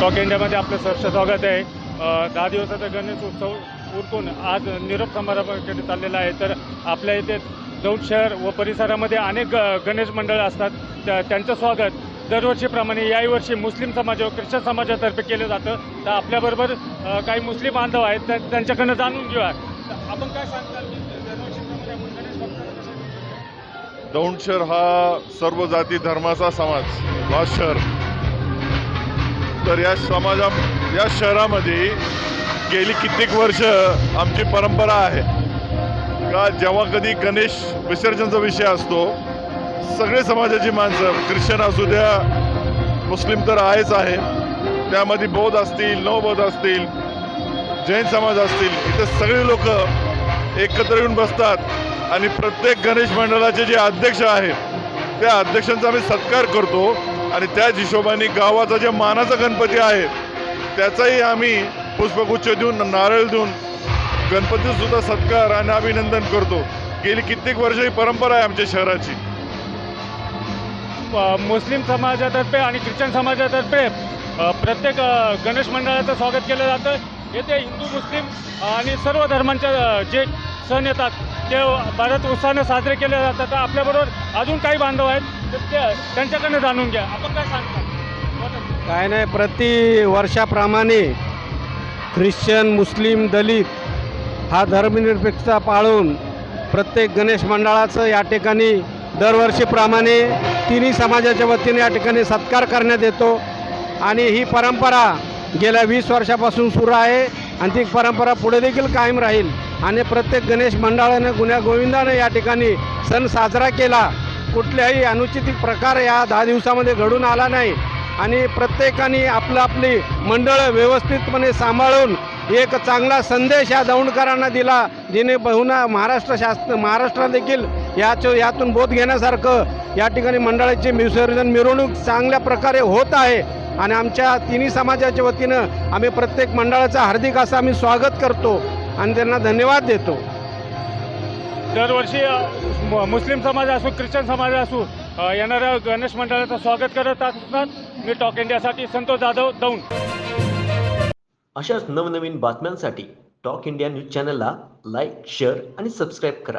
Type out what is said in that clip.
Talk इंडियामध्ये आपलं सहर्ष स्वागत आहे. दहा दिवसाचा गणेश उत्सव उरकून आज निरोप समारंभाकडे चाललेला आहे. तर आपल्या इथे दौंड शहर व परिसरामध्ये अनेक ग- गणेश मंडळं असतात. त्या त्यांचं स्वागत दरवर्षीप्रमाणे याही वर्षी मुस्लिम समाज व ख्रिश्चन समाजातर्फे केलं जातं. तर आपल्याबरोबर काही मुस्लिम बांधव आहेत. त्या त्यांच्याकडनं जाणून घेऊया. आपण काय सांगता दौंड शहर हा सर्व जाती धर्माचा समाज हा शहर. तर या समाजा या शहरामध्ये गेली कित्येक वर्ष आमची परंपरा आहे. का जेव्हा कधी गणेश विसर्जनचा विषय असतो सगळे समाजाची माणसं ख्रिश्चन असू द्या मुस्लिम तर आहेच आहे त्यामध्ये बौद्ध असतील नवबौद्ध असतील जैन समाज असतील इथे सगळे लोक एकत्र येऊन बसतात. आणि प्रत्येक गणेश मंडळाचे जे अध्यक्ष आहेत त्या अध्यक्षांचा आम्ही सत्कार करतो. आणि त्याच हिशोबाने गावाचा जे मानाचा गणपती आहे त्याचाही आम्ही पुष्पगुच्छ देऊन नारळ देऊन गणपतीसुद्धा सत्कार आणि अभिनंदन करतो. गेली कित्येक वर्ष ही परंपरा आहे आमच्या शहराची. मुस्लिम समाजातर्फे आणि ख्रिश्चन समाजातर्फे प्रत्येक गणेश मंडळाचं स्वागत केलं जातं. येथे हिंदू मुस्लिम आणि सर्व धर्मांच्या जे सण येतात ते बऱ्याच उत्साहाने साजरे केले जातात तर आपल्याबरोबर अजून काही बांधव आहेत ते त्यांच्याकडनं जाणून घ्या. आपण काय सांगता? काय नाही प्रति वर्षाप्रमाणे ख्रिश्चन मुस्लिम दलित हा धर्मनिरपेक्षता पाळून प्रत्येक गणेश मंडळाचं या ठिकाणी दरवर्षीप्रमाणे तिन्ही समाजाच्या वतीने या ठिकाणी सत्कार करण्यात येतो. आणि ही परंपरा गेल्या वीस वर्षापासून सुरू आहे. आणि ती परंपरा पुढे देखील कायम राहील. आणि प्रत्येक गणेश मंडळानं गुन्ह्या गोविंदानं या ठिकाणी सण साजरा केला. कुठल्याही अनुचित प्रकार या दहा दिवसामध्ये घडून आला नाही. आणि प्रत्येकाने आपलं आपली मंडळं व्यवस्थितपणे सांभाळून एक चांगला संदेश या दौंडकरांना दिला. जिने बहुना महाराष्ट्र शास्त्र महाराष्ट्रात देखील याच यातून बोध घेण्यासारखं या ठिकाणी मंडळाची विसर्जन मिरवणूक चांगल्या प्रकारे होत आहे. आणि आमच्या तिन्ही समाजाच्या वतीनं आम्ही प्रत्येक मंडळाचं हार्दिक असं आम्ही स्वागत करतो. आणि त्यांना धन्यवाद देतो. दरवर्षी मुस्लिम समाज असो ख्रिश्चन समाज असो येणाऱ्या गणेश मंडळाचं स्वागत करत असतात. मी टॉक इंडियासाठी संतोष जाधव दौंड. अशाच नवनवीन बातम्यांसाठी टॉक इंडिया न्यूज चॅनलला लाईक शेअर आणि सबस्क्राईब करा.